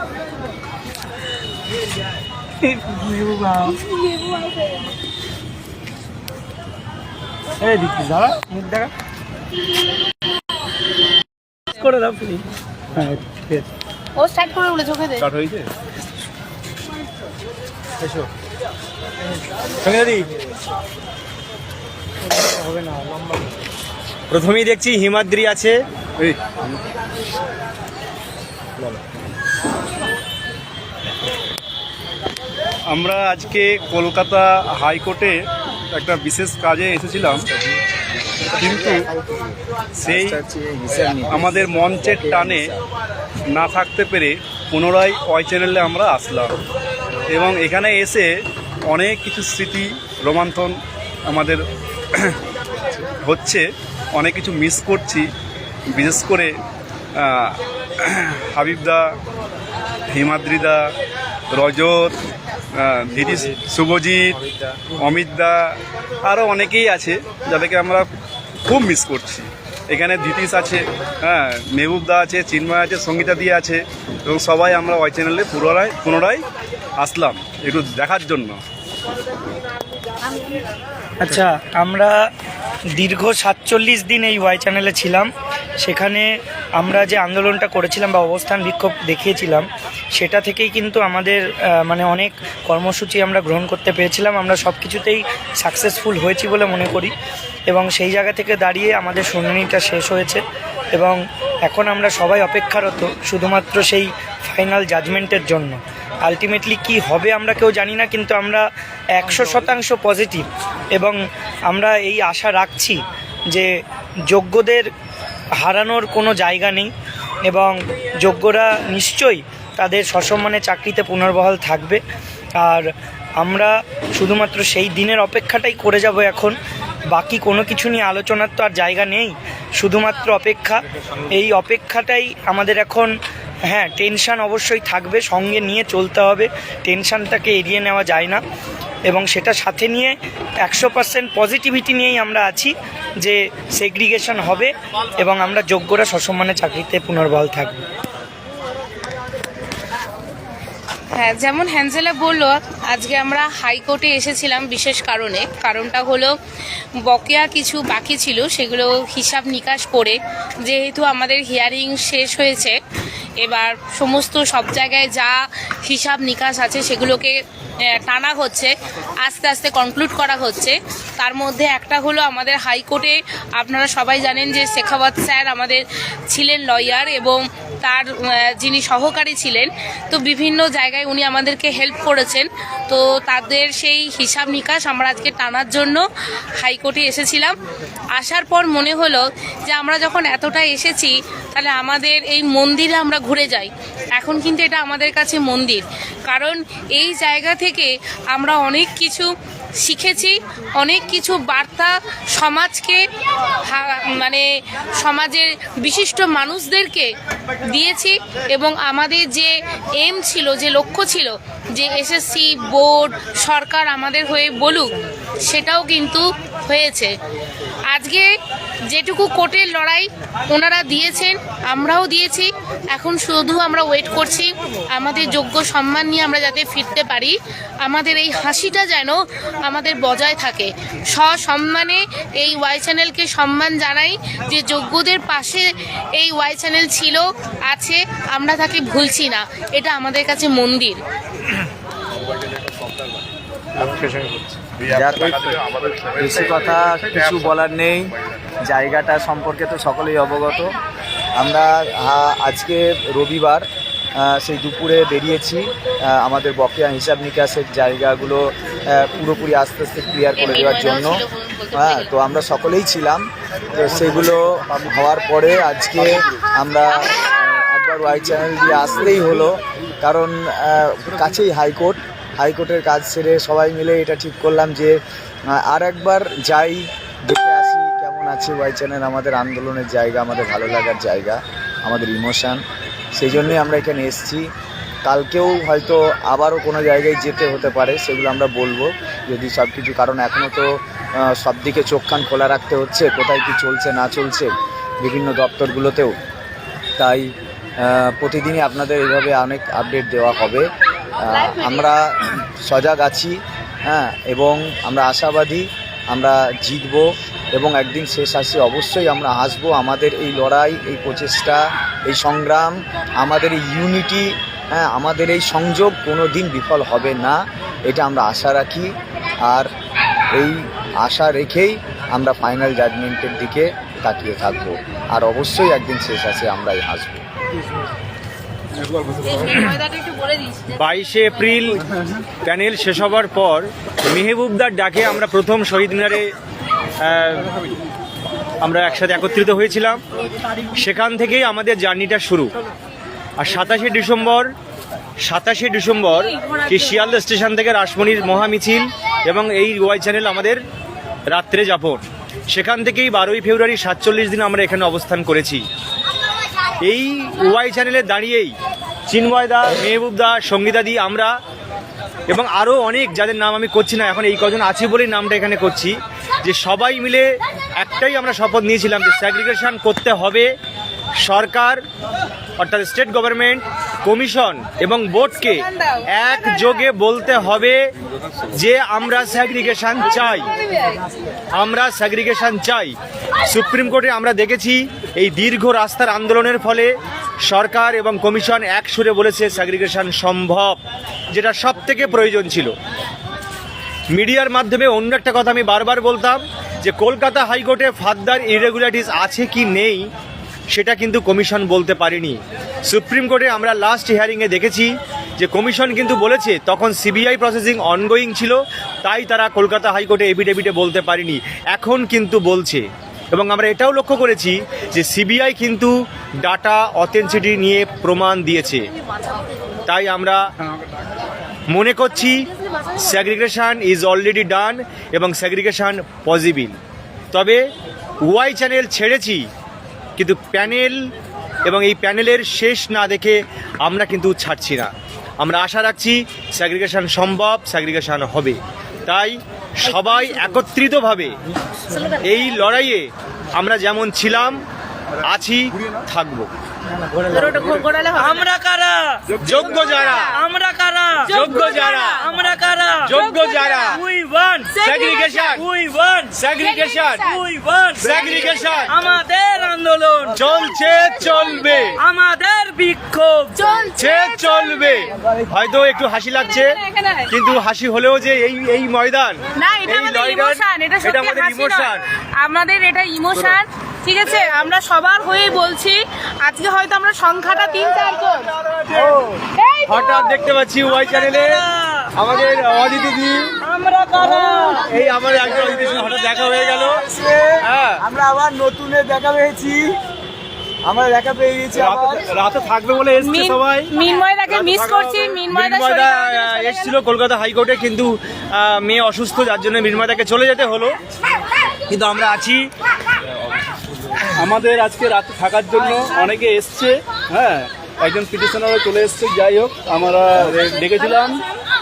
এই দিচ্ছিস দাদা মুখ দেখা। করে দাও প্লিজ হ্যাঁ ঠিক আছে। ও স্টার্ট করে বলে চোখে দে স্টার্ট হয়েছে? এসো। সঙ্গে হবে না লম্বা প্রথমেই দেখছি হিমাদ্রি আছে। আমরা আজকে কলকাতা হাইকোর্টে একটা বিশেষ কাজে এসেছিলাম, কিন্তু সেই আমাদের মঞ্চের টানে না থাকতে পেরে পুনরায় ওয়াই চ্যানেলে আমরা আসলাম এবং এখানে এসে অনেক কিছু স্মৃতি রোমান্থন আমাদের হচ্ছে, অনেক কিছু মিস করছি, বিশেষ করে হাবিবদা, হিমাদ্রিদা, রজত দিদি শুভজিৎ, অমিত দা আরও অনেকেই আছে যাদেরকে আমরা খুব মিস করছি। এখানে দিতিস আছে হ্যাঁ মেহবুবদা আছে, চিন্ময় আছে, সঙ্গীতা দিয়ে আছে, এবং সবাই আমরা ওয়াই চ্যানেলে পুনরায় পুনরায় আসলাম একটু দেখার জন্য। আচ্ছা আমরা দীর্ঘ সাতচল্লিশ দিন এই ওয়াই চ্যানেলে ছিলাম। সেখানে আমরা যে আন্দোলনটা করেছিলাম বা অবস্থান বিক্ষোভ দেখিয়েছিলাম, সেটা থেকেই কিন্তু আমাদের মানে অনেক কর্মসূচি আমরা গ্রহণ করতে পেরেছিলাম। আমরা সব কিছুতেই সাকসেসফুল হয়েছি বলে মনে করি এবং সেই জায়গা থেকে দাঁড়িয়ে আমাদের শুনানিটা শেষ হয়েছে এবং এখন আমরা সবাই অপেক্ষারত শুধুমাত্র সেই ফাইনাল জাজমেন্টের জন্য। আলটিমেটলি কি হবে আমরা কেউ জানি না, কিন্তু আমরা একশো শতাংশ পজিটিভ এবং আমরা এই আশা রাখছি যে যোগ্যদের হারানোর কোনো জায়গা নেই এবং যোগ্যরা নিশ্চয়ই তাদের সসম্মানে চাকরিতে পুনর্বহাল থাকবে। আর আমরা শুধুমাত্র সেই দিনের অপেক্ষাটাই করে যাব এখন। বাকি কোনো কিছু নিয়ে আলোচনার তো আর জায়গা নেই। শুধুমাত্র অপেক্ষা। এই অপেক্ষাটাই আমাদের এখন হ্যাঁ টেনশান অবশ্যই থাকবে। সঙ্গে নিয়ে চলতে হবে। টেনশানটাকে এড়িয়ে নেওয়া যায় না। এবং সেটা সাথে নিয়ে একশো পার্সেন্ট পজিটিভিটি নিয়েই আমরা আছি যে সেগ্রিগেশন হবে এবং আমরা যোগ্যরা সসম্মানে চাকরিতে পুনর্বহাল থাকবে। হ্যাঁ যেমন হ্যান্সেলা বলল, আজকে আমরা হাইকোর্টে এসেছিলাম বিশেষ কারণে। কারণটা হলো, বকেয়া কিছু বাকি ছিল, সেগুলো হিসাব নিকাশ করে যেহেতু আমাদের হিয়ারিং শেষ হয়েছে, এবার সমস্ত সব জায়গায় যা হিসাব নিকাশ আছে সেগুলোকে টানা হচ্ছে, আস্তে আস্তে কনক্লুড করা হচ্ছে। তার মধ্যে একটা হলো আমাদের হাইকোর্টে, আপনারা সবাই জানেন যে শেখাওয়াত স্যার আমাদের ছিলেন লয়ার এবং তার যিনি সহকারী ছিলেন, তো বিভিন্ন জায়গায় উনি আমাদেরকে হেল্প করেছেন। তো তাদের সেই হিসাব নিকাশ আমরা আজকে টানার জন্য হাইকোর্টে এসেছিলাম। আসার পর মনে হলো যে আমরা যখন এতটা এসেছি, তাহলে আমাদের এই মন্দিরে আমরা ঘুরে যাই। এখন কিন্তু এটা আমাদের কাছে মন্দির। কারণ এই জায়গা থেকে আমরা অনেক কিছু শিখেছি, অনেক কিছু বার্তা সমাজকে মানে সমাজের বিশিষ্ট মানুষদেরকে দিয়েছি এবং আমাদের যে এম ছিল, যে লক্ষ্য ছিল যে এসএসসি বোর্ড সরকার আমাদের হয়ে বলুক, সেটাও কিন্তু হয়েছে। আজকে যেটুকু কোর্টের লড়াই ওনারা দিয়েছেন, আমরাও দিয়েছি। এখন শুধু আমরা ওয়েট করছি আমাদের যোগ্য সম্মান নিয়ে আমরা যাতে ফিরতে পারি। আমাদের এই হাসিটা যেন আমাদের বজায় থাকে। সসম্মানে এই ওয়াই চ্যানেলকে সম্মান জানাই যে যোগ্যদের পাশে এই ওয়াই চ্যানেল ছিল, আছে, আমরা তাকে ভুলছি না। এটা আমাদের কাছে মন্দির। বেশি কথা কিছু বলার নেই। জায়গাটা সম্পর্কে তো সকলেই অবগত। আমরা আজকে রবিবার সেই দুপুরে বেরিয়েছি। আমাদের বকেয়া হিসাব নিকাশের জায়গাগুলো পুরোপুরি আস্তে আস্তে ক্লিয়ার করে দেওয়ার জন্য। হ্যাঁ তো আমরা সকলেই ছিলাম। তো সেগুলো হওয়ার পরে আজকে আমরা একবার ওয়াই চ্যানেল দিয়ে আসলেই হলো। কারণ কাছেই হাইকোর্ট। হাইকোর্টের কাজ সেরে সবাই মিলে এটা ঠিক করলাম যে আর একবার যাই, দেখে আসি কেমন আছে ওয়াই চ্যানেল আমাদের আন্দোলনের জায়গা, আমাদের ভালো লাগার জায়গা, আমাদের ইমোশান। সেই জন্যই আমরা এখানে এসেছি। কালকেও হয়তো আবারও কোনো জায়গায় যেতে হতে পারে, সেগুলো আমরা বলব। যদি সব কিছু কারণ এখনও তো সব দিকে চোখ কান খোলা রাখতে হচ্ছে, কোথায় কি চলছে, না চলছে বিভিন্ন দপ্তরগুলোতেও। তাই প্রতিদিনই আপনাদের এইভাবে অনেক আপডেট দেওয়া হবে। আমরা সজাগ আছি হ্যাঁ এবং আমরা আশাবাদী আমরা জিতব এবং একদিন শেষ আসে। অবশ্যই আমরা আসব আমাদের এই লড়াই এই প্রচেষ্টা এই সংগ্রাম আমাদের এই ইউনিটি হ্যাঁ আমাদের এই সংযোগ কোনো দিন বিফল হবে না। এটা আমরা আশা রাখি। আর এই আশা রেখেই আমরা ফাইনাল জাজমেন্টের দিকে তাকিয়ে থাকব। আর অবশ্যই একদিন শেষ আসে আমরাই আসব বাইশে এপ্রিল প্যানেল শেষ হবার পর মেহবুবদার ডাকে আমরা প্রথম শহীদ মিনারে আমরা একসাথে একত্রিত হয়েছিলাম। সেখান থেকেই আমাদের জার্নিটা শুরু। আর সাতাশে ডিসেম্বর সাতাশে ডিসেম্বর কি শিয়ালদা স্টেশন থেকে রাসমণির মহামিছিল এবং এই ওয়াই চ্যানেল আমাদের রাত্রে যাপন। সেখান থেকেই বারোই ফেব্রুয়ারি সাতচল্লিশ দিন আমরা এখানে অবস্থান করেছি। এই ওয়াই চ্যানেলে দাঁড়িয়েই চিন্ময়দা সঙ্গীতা দি, আমরা এবং আরও অনেক যাদের নাম আমি করছি না, এখন এই কজন আছে বলেই নামটা এখানে করছি। যে সবাই মিলে একটাই আমরা শপথ নিয়েছিলাম যে স্যাগ্রিগেশন করতে হবে সরকার অর্থাৎ স্টেট গভর্নমেন্ট, কমিশন এবং বোর্ডকে একযোগে বলতে হবে যে আমরা স্যাগ্রিগেশন চাই। আমরা স্যাগ্রিগেশন চাই। সুপ্রিম কোর্টে আমরা দেখেছি এই দীর্ঘ রাস্তার আন্দোলনের ফলে সরকার এবং কমিশন এক সুরে বলেছে স্যাগ্রিগেশন সম্ভব, যেটা সব থেকে প্রয়োজন ছিল। মিডিয়ার মাধ্যমে অন্য একটা কথা আমি বারবার বলতাম যে কলকাতা হাইকোর্টে ফার্দার ইরেগুলারিটিস আছে কি নেই সেটা কিন্তু কমিশন বলতে পারেনি। সুপ্রিম কোর্টে আমরা লাস্ট হিয়ারিংয়ে দেখেছি যে কমিশন কিন্তু বলেছে, তখন সিবিআই প্রসেসিং অনগোয়িং ছিল, তাই তারা কলকাতা হাইকোর্টে এফিডেভিটে বলতে পারেনি। এখন কিন্তু বলছে। এবং আমরা এটাও লক্ষ্য করেছি যে সিবিআই কিন্তু ডাটা অথেন্সিটি নিয়ে প্রমাণ দিয়েছে। তাই আমরা মনে করছি স্যাগ্রিগেশন ইজ অলরেডি ডান এবং স্যাগ্রিগেশন পসিবল তবে ওয়াই চ্যানেল ছেড়েছি কিন্তু প্যানেল এবং এই প্যানেলের শেষ না দেখে আমরা কিন্তু ছাড়ছি না। আমরা আশা রাখছি স্যাগ্রিগেশন সম্ভব স্যাগ্রিগেশন হবে। তাই সবাই একত্রিতভাবে এই লড়াইয়ে আমরা যেমন ছিলাম আছি থাকব। আমরা কারা? যোগ্য যারা। আমরা কারা? যোগ্য যারা। আমরা কারা? যোগ্য যারা। স্যাগ্রিগেশন স্যাগ্রিগেশন আমাদের আন্দোলন চলছে চলবে আমাদের বিক্ষোভ চলছে চলবে হয়তো একটু হাসি লাগছে কিন্তু হাসি হলেও যে এই এই ময়দান না এটা আমাদের ইমোশন এটা সত্যি হাসি ইমোশন নয় আমাদের এটা ইমোশন ঠিক আছে? আমরা সবার হয়েই বলছি আজকে হয়তো আমরা সংখ্যাটা তিন চারজন হঠাৎ দেখতে পাচ্ছি ওয়াই চ্যানেলে আমাদের অদিতি দি। আমরা কারা? এই আমার একজন হঠাৎ দেখা হয়ে গেল। হ্যাঁ। আমরা আবার নতুনে দেখা পেয়েছি। আমরা দেখা পেয়ে গেছি রাতে- রাতে থাকবে বলে এসছে সবাই। মিনময়দাকে মিস করছি মিনময়দা মিনময়দা এসেছিল কলকাতা হাইকোর্টে কিন্তু মেয়ে অসুস্থ যার জন্য মিনময়দাকে চলে যেতে হলো। কিন্তু আমরা আছি। আমাদের আজকে রাতে থাকার জন্য অনেকে এসছে হ্যাঁ। একজন পিটিশনারও চলে এসছে যাই হোক আমরা ডেকেছিলাম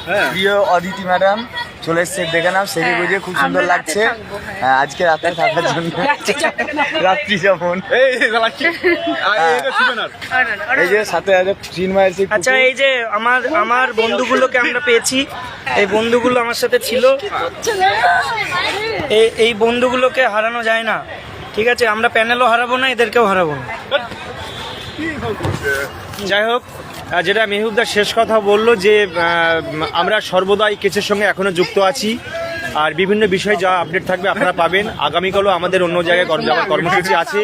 হ্যাঁ। প্রিয় অদিতি ম্যাডাম চলে এসছে দেখে নাম সেজে গুজে খুব সুন্দর লাগছে। হ্যাঁ। হ্যাঁ, আজকে রাতে থাকার জন্য। রাত্রি যেমন এই যে সাথে আছে আচ্ছা এই যে আমার আমার বন্ধুগুলোকে আমরা পেয়েছি। এই বন্ধুগুলো আমার সাথে ছিল। এই এই বন্ধুগুলোকে হারানো যায় না। ঠিক আছে আমরা প্যানেলও হারাবো না এদেরকেও হারাবো না। যাই হোক যেটা মেহবুবদার শেষ কথা বলল যে আমরা সর্বদাই কেসের সঙ্গে এখনও যুক্ত আছি। আর বিভিন্ন বিষয়ে যা আপডেট থাকবে আপনারা পাবেন। আগামীকালও আমাদের অন্য জায়গায় কর্মসূচি আছে।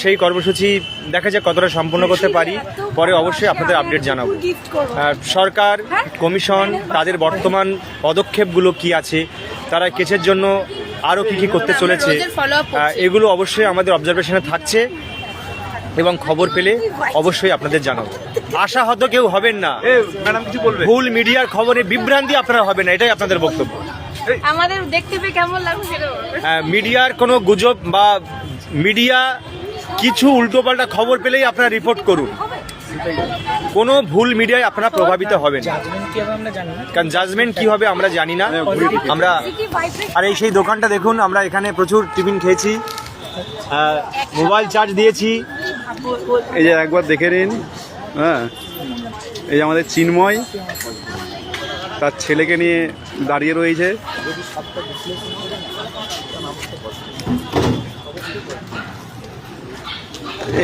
সেই কর্মসূচি দেখা যাক কতটা সম্পূর্ণ করতে পারি। পরে অবশ্যই আপনাদের আপডেট জানাব। সরকার, কমিশন, তাদের বর্তমান পদক্ষেপগুলো কি আছে, তারা কেসের জন্য আরও কি কি করতে চলেছে এগুলো অবশ্যই আমাদের অবজারভেশনে থাকছে। এবং খবর পেলে অবশ্যই আপনাদের জানাব। আশা হয়তো কেউ হবেন না। এ, ম্যাডাম কিছু বলবে ভুল মিডিয়ার খবরে বিভ্রান্তি আপনারা হবে না এটাই আপনাদের বক্তব্য। আমাদের দেখতে পেয়ে কেমন বলো। আহ, মিডিয়ার কোনো গুজব বা মিডিয়া কিছু উল্টোপাল্টা খবর পেলেই আপনারা রিপোর্ট করুন। কোনো ভুল মিডিয়ায় আপনারা প্রভাবিত হবেন না। জাজমেন্ট কি হবে না? কারণ জাজমেন্ট কি হবে আমরা জানি না আমরা আর এই সেই দোকানটা দেখুন আমরা এখানে প্রচুর টিফিন খেয়েছি। মোবাইল চার্জ দিয়েছি। এই যে একবার দেখে নিন হ্যাঁ। এই যে আমাদের চিন্ময়, তার ছেলেকে নিয়ে দাঁড়িয়ে রয়েছে।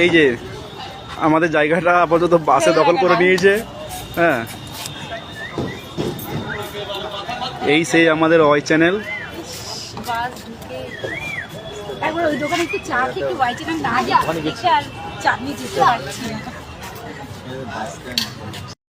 এই যে আমাদের জায়গাটা আপাতত বাসে দখল করে নিয়েছে হ্যাঁ। এই সেই আমাদের ওয়াই চ্যানেল। একবার ওই দোকানে একটু চা খেয়ে একটু ওয়াই চিকেন না যা দেখে